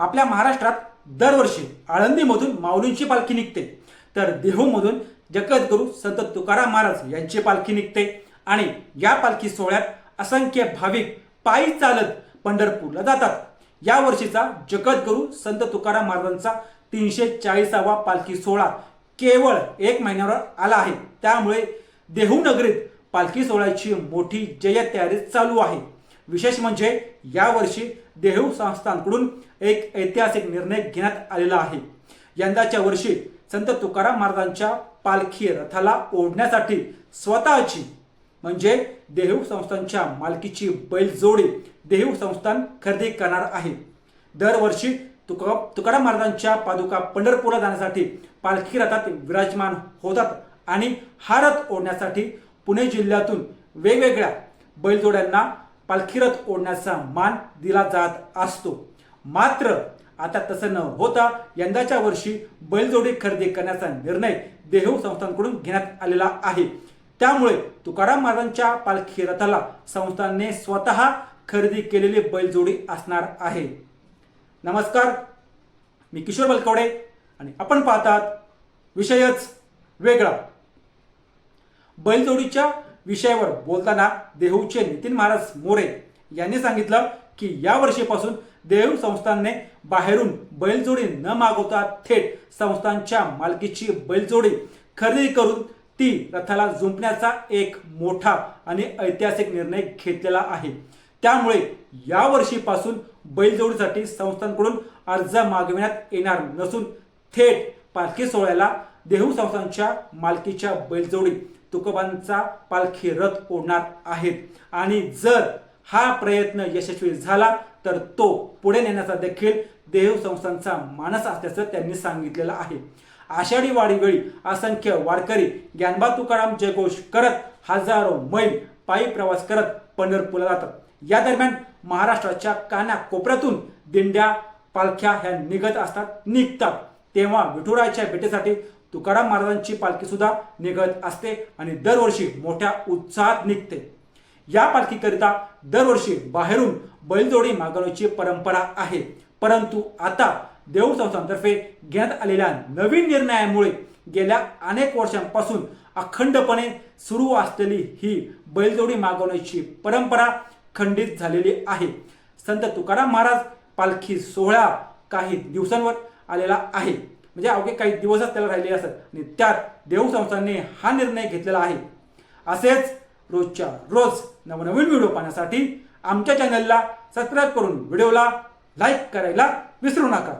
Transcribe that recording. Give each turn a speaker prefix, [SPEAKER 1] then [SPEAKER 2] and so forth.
[SPEAKER 1] आपल्या महाराष्ट्रात दरवर्षी आळंदीमधून माऊलींची पालखी निघते. तर देहूमधून जगद्गुरू संत तुकाराम महाराज यांची पालखी निघते. आणि या पालखी सोहळ्यात असंख्य भाविक पायी चालत पंढरपूरला जातात. या वर्षीचा जगद्गुरू संत तुकाराम महाराजांचा तीनशे चाळीसावा पालखी सोहळा केवळ एक महिन्यावर आला आहे. त्यामुळे देहू नगरीत पालखी सोहळ्याची मोठी जय तयारी चालू आहे. विशेष म्हणजे यावर्षी देहू संस्थांकडून एक ऐतिहासिक निर्णय घेण्यात आलेला आहे. यंदाच्या वर्षी संत तुकाराम महाराजांच्या पालखी रथाला ओढण्यासाठी स्वतःची म्हणजे देहू संस्थांच्या मालकीची बैलजोडी देहू संस्थान खरेदी करणार आहे. दरवर्षी तुका तुकाराम महाराजांच्या पादुका पंढरपूरला जाण्यासाठी पालखी रथात विराजमान होतात आणि हा रथ ओढण्यासाठी पुणे जिल्ह्यातून वेगवेगळ्या बैलजोड्यांना पालखी रथ ओढण्याचा मान दिला जात असतो. मात्र आता तसं न होता यंदाच्या वर्षी बैलजोडी खरेदी करण्याचा निर्णय देहू संस्थांकडून घेण्यात आलेला आहे. त्यामुळे तुकाराम महाराजांच्या पालखी रथाला संस्थांनी स्वतः खरेदी केलेली बैलजोडी असणार आहे. नमस्कार मी किशोर बलकवडे आणि आपण पाहतात विषयच वेगळा. बैलजोडीच्या विषयावर बोलताना देहूचे नितीन महाराज मोरे यांनी सांगितलं की या वर्षीपासून देहू संस्थानने बाहेरून बैलजोडी न मागवता थेट संस्थांच्या मालकीची बैलजोडी खरेदी करून ती रथाला जुंपण्याचा एक मोठा आणि ऐतिहासिक निर्णय घेतलेला आहे. त्यामुळे या वर्षीपासून बैलजोडीसाठी संस्थांकडून अर्ज मागविण्यात येणार नसून थेट पालखी सोहळ्याला देहू संस्थांच्या मालकीच्या बैलजोडी तुकोबांचा पालखी रथ ओढणार आहेत. आणि जर हा प्रयत्न यशस्वी झाला तर तो पुढे नेण्याचा देखील देव संस्थांचा मानस असल्याचं त्यांनी सांगितलेलं आहे. आषाढी वाडीवेळी असंख्य वारकरी ज्ञानबा तुकाराम जयघोष करत हजारो मैल पायी प्रवास करत पंढरपूरला जातात. या दरम्यान महाराष्ट्राच्या काना कोपऱ्यातून दिंड्या पालख्या ह्या निघत असतात निघतात. तेव्हा विठुराच्या भेटीसाठी तुकाराम महाराजांची पालखीसुद्धा निघत असते आणि दरवर्षी मोठ्या उत्साहात निघते. या पालखीकरिता दरवर्षी बाहेरून बैलजोडी मागवण्याची परंपरा आहे. परंतु आता देऊळ संस्थांतर्फे घेण्यात आलेल्या नवीन निर्णयामुळे गेल्या अनेक वर्षांपासून अखंडपणे सुरू असलेली ही बैलजोडी मागवण्याची परंपरा खंडित झालेली आहे. संत तुकाराम महाराज पालखी सोहळा काही दिवसांवर आलेला आहे. म्हणजे अवघे काही दिवसच त्याला राहिले असत. आणि त्यात देऊ संस्थांनी हा निर्णय घेतलेला आहे. असेच रोजच्या रोज नवनवीन व्हिडिओ पाहण्यासाठी आमच्या चॅनलला सबस्क्राईब करून व्हिडिओला लाईक करायला विसरू नका.